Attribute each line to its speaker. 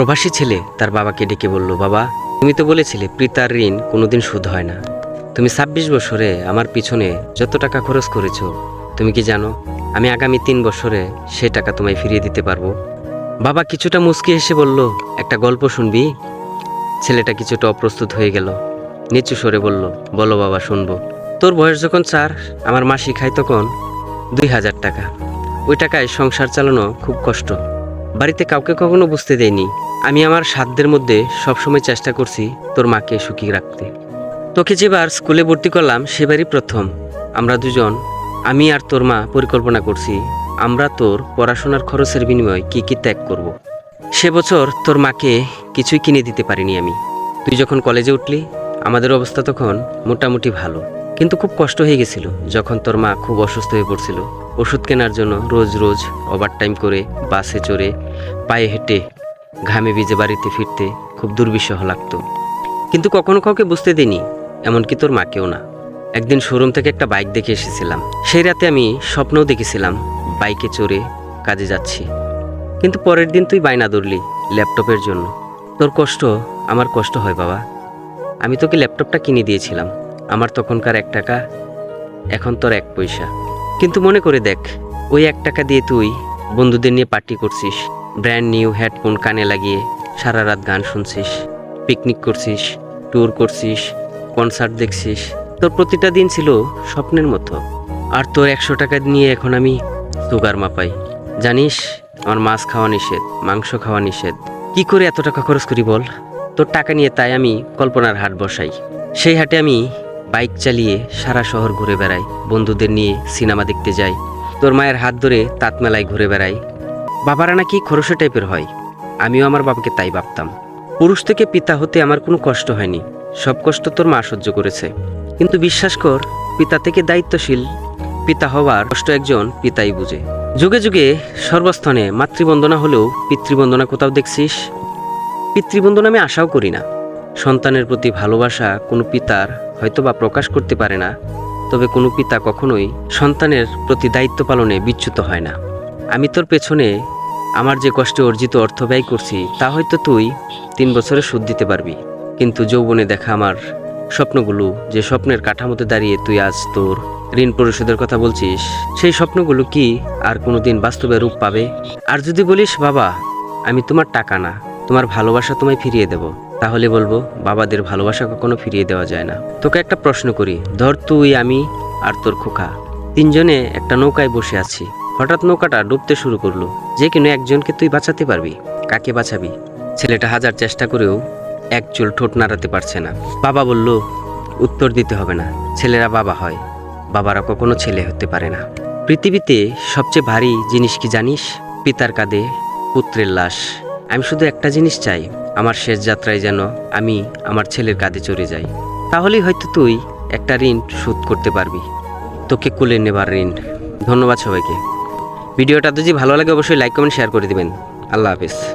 Speaker 1: প্রবাসী ছেলে তার বাবাকে ডেকে বলল, বাবা, তুমি তো বলেছিলে পিতার ঋণ কোনোদিন শোধ হয় না। তুমি ছাব্বিশ বছরে আমার পিছনে যত টাকা খরচ করেছ, তুমি কি জানো, আমি আগামী তিন বছরে সে টাকা তোমায় ফিরিয়ে দিতে পারব? বাবা কিছুটা মুচকি হেসে বলল, একটা গল্প শুনবি? ছেলেটা কিছুটা অপ্রস্তুত হয়ে গেল। নিচু সরে বলল, বলো বাবা, শুনব। তোর বয়স যখন চার, আমার মাসি খায় তখন দুই হাজার টাকা। ওই টাকায় সংসার চালানো খুব কষ্ট। বাড়িতে কাউকে কখনো বুঝতে দেয়নি। আমি আমার সাধ্যের মধ্যে সবসময় চেষ্টা করছি তোর মাকে সুখী রাখতে। তোকে যেবার স্কুলে ভর্তি করলাম, সেবারই প্রথম। আমরা দুজন, আমি আর তোর মা পরিকল্পনা করছি, আমরা তোর পড়াশোনার খরচের বিনিময়ে কি কি ত্যাগ করব। সে বছর তোর মাকে কিছুই কিনে দিতে পারিনি আমি। তুই যখন কলেজে উঠলি, আমাদের অবস্থা তখন মোটামুটি ভালো। কিন্তু খুব কষ্ট হয়ে গেছিল যখন তোর মা খুব অসুস্থ হয়ে পড়ছিল। ওষুধ কেনার জন্য রোজ রোজ ওভার টাইম করে, বাসে চড়ে, পায়ে হেঁটে, ঘামে ভিজে বাড়িতে ফিরতে খুব দুর্বিষহ লাগতো। কিন্তু কখনো কাউকে বুঝতে দিইনি, এমনকি তোর মাকেও না। একদিন শোরুম থেকে একটা বাইক দেখে এসেছিলাম। সেই রাতে আমি স্বপ্নও দেখেছিলাম বাইকে চড়ে কাজে যাচ্ছি। কিন্তু পরের দিন তুই বাইনা ধরলি ল্যাপটপের জন্য। তোর কষ্ট, আমার কষ্ট হয় বাবা। আমি তোকে ল্যাপটপটা কিনে দিয়েছিলাম। আমার তখনকার এক টাকা, এখন তোর এক পয়সা। কিন্তু মনে করে দেখ, ওই এক টাকা দিয়ে তুই বন্ধুদের নিয়ে পার্টি করছিস ব্র্যান্ড নিউ হেডফোন কানে লাগিয়ে সারা রাত গান শুনছিস পিকনিক করছিস ট্যুর করছিস কনসার্ট দেখছিস। তোর প্রতিটা দিন ছিল স্বপ্নের মতো। আর তোর একশো টাকা নিয়ে এখন আমি সুগার মাপাই। জানিস, আমার মাছ খাওয়া নিষেধ, মাংস খাওয়া নিষেধ। কি করে এত টাকা খরচ করি বল? তোর টাকা নিয়ে তাই আমি কল্পনার হাট বসাই। সেই হাটে আমি বাইক চালিয়ে সারা শহর ঘুরে বেড়াই বন্ধুদের নিয়ে সিনেমা দেখতে যাই তোর মায়ের হাত ধরে তাঁতমেলায় ঘুরে বেড়াই বাবারা নাকি খরসে টাইপের হয়। আমিও আমার বাবাকে তাই ভাবতাম। পুরুষ থেকে পিতা হতে আমার কোনো কষ্ট হয়নি। সব কষ্ট তোর মা সহ্য করেছে। কিন্তু বিশ্বাস কর, পিতা থেকে দায়িত্বশীল। পিতা হওয়ার কষ্ট একজন পিতাই বুঝে। যুগে যুগে সর্বস্থানে মাতৃবন্দনা হলেও পিতৃবন্দনা কোথাও দেখছিস? পিতৃবন্দনা আমি আশাও করি না। সন্তানের প্রতি ভালোবাসা কোনো পিতার হয়তো বা প্রকাশ করতে পারে না, তবে কোনো পিতা কখনোই সন্তানের প্রতি দায়িত্ব পালনে বিচ্যুত হয় না। আমি তোর পেছনে আমার যে কষ্টে অর্জিত অর্থ ব্যয় করছি, তা হয়তো তুই তিন বছরে সুদ দিতে পারবি। কিন্তু যৌবনে দেখা আমার স্বপ্নগুলো, যে স্বপ্নের কাঠামোতে দাঁড়িয়ে তুই আজ তোর ঋণ পরিশোধের কথা বলছিস, সেই স্বপ্নগুলো কি আর কোনোদিন বাস্তবে রূপ পাবে? আর যদি বলিস, বাবা, আমি তোমার টাকা না, তোমার ভালোবাসা তোমায় ফিরিয়ে দেব। তাহলে বলব, বাবাদের ভালোবাসা কখনো ফিরিয়ে দেওয়া যায় না। তোকে একটা প্রশ্ন করি, ধর তুই, আমি আর তোর খোকা। তিনজনে একটা নৌকায় বসে আছি। হঠাৎ নৌকাটা ডুবতে শুরু করল। যে কিনা একজনকে তুই বাঁচাতে পারবি? কাকে বাঁচাবি? ছেলেটা হাজার চেষ্টা করেও এক চুল ঠোঁট নাড়াতে পারছে না। বাবা বলল, উত্তর দিতে হবে না। ছেলেরা বাবা হয়। বাবারা কখনো ছেলে হতে পারে না। পৃথিবীতে সবচেয়ে ভারী জিনিস কি জানিস? পিতার কাঁধে পুত্রের লাশ। আমি শুধু একটা জিনিস চাই আমার শেষ যাত্রায় যেন আমি আমার ছেলের কাঁধে চড়ে যাই। তাহলেই হয়তো তুই একটা ঋণ শোধ করতে পারবি। তোকে কুলে নেবার ঋণ। ধন্যবাদ সবাইকে। ভিডিওটা যদি ভালো লাগে, অবশ্যই লাইক কমেন্ট শেয়ার করে দেবেন। আল্লাহ হাফিজ।